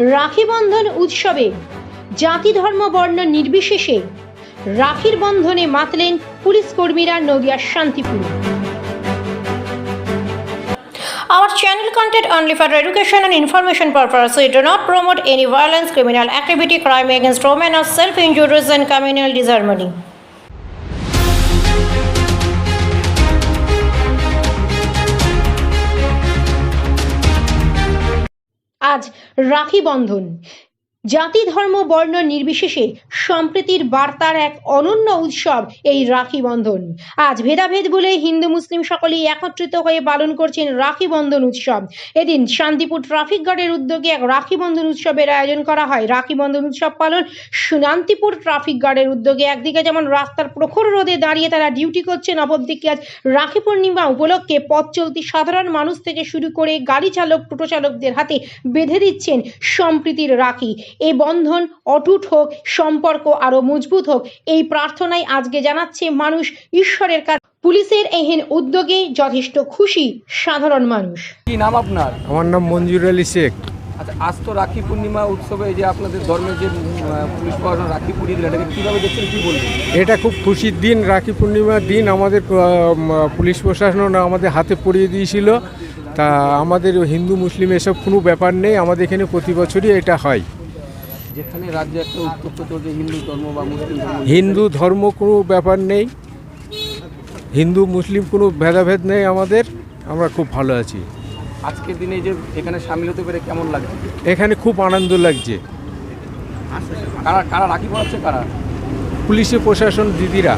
রাখি বন্ধন উৎসবে জাতি ধর্ম বর্ণ নির্বিশেষে রাখির বন্ধনে মাতলেন পুলিশ কর্মীরা নদিয়ার Shantipur Our channel content only for education and information purpose. We do not promote any violence, criminal activity, crime against women, or self-injuries and communal disharmony. আজ রাখি বন্ধন। জাতি, ধর্ম, বর্ণ নির্বিশেষে সম্প্রীতির বার্তার এক অনন্য উৎসব এই রাখি বন্ধন। আজ ভেদাভেদ বলে হিন্দু, মুসলিম সকলেই একত্রিত হয়ে পালন করছেন রাখি বন্ধন উৎসব। এদিন শান্তিপুর ট্রাফিক গার্ডের উদ্যোগে এক রাখি বন্ধন উৎসবের আয়োজন করা হয়। রাখি বন্ধন উৎসব পালন শান্তিপুর ট্রাফিক গার্ডের উদ্যোগে। একদিকে যেমন রাস্তার প্রখর রোদে দাঁড়িয়ে তারা ডিউটি করছেন, অপরদিকে আজ রাখি পূর্ণিমা উপলক্ষে পথ চলতি সাধারণ মানুষ থেকে শুরু করে গাড়ি চালক, টোটো চালকদের হাতে বেঁধে দিচ্ছেন সম্প্রীতির রাখি। এই বন্ধন অটুট হোক সম্পর্ক আরও মজবুত হোক এই প্রার্থনায় আজকে জানাচ্ছে মানুষ ঈশ্বরের কাছে। পুলিশের এহেন উদ্যোগে যথেষ্ট খুশি সাধারণ মানুষ। কি নাম আপনার? আমার নাম মঞ্জুর আলী শেখ। আচ্ছা আজ তো রাখি পূর্ণিমা উৎসবে যে আপনাদের ধর্মের যে পুলিশ প্রশাসন রাখি পরিয়ে দিল এটাকে কীভাবে দেখছেন কী বলবেন? এটা খুব খুশির দিন রাখি পূর্ণিমার দিন আমাদের পুলিশ প্রশাসন আমাদের হাতে পড়িয়ে দিয়েছিল। তা আমাদের হিন্দু মুসলিম এসব কোনো ব্যাপার নেই আমাদের এখানে প্রতি বছরই এটা হয়। যেখানে রাজ্যে একটা উত্তপ্ত চলছে হিন্দু ধর্ম বা মুসলিম ধর্ম হিন্দু ধর্ম কোনো ব্যাপার নেই। হিন্দু মুসলিম কোনো ভেদাভেদ নেই আমাদের। আমরা খুব ভালো আছি। আজকের দিনে যে এখানে সামিল হতে পেরে কেমন লাগছে? এখানে খুব আনন্দ লাগছে। কারা কারা রাখি পড়াচ্ছে কারা? পুলিশে প্রশাসন দিদিরা।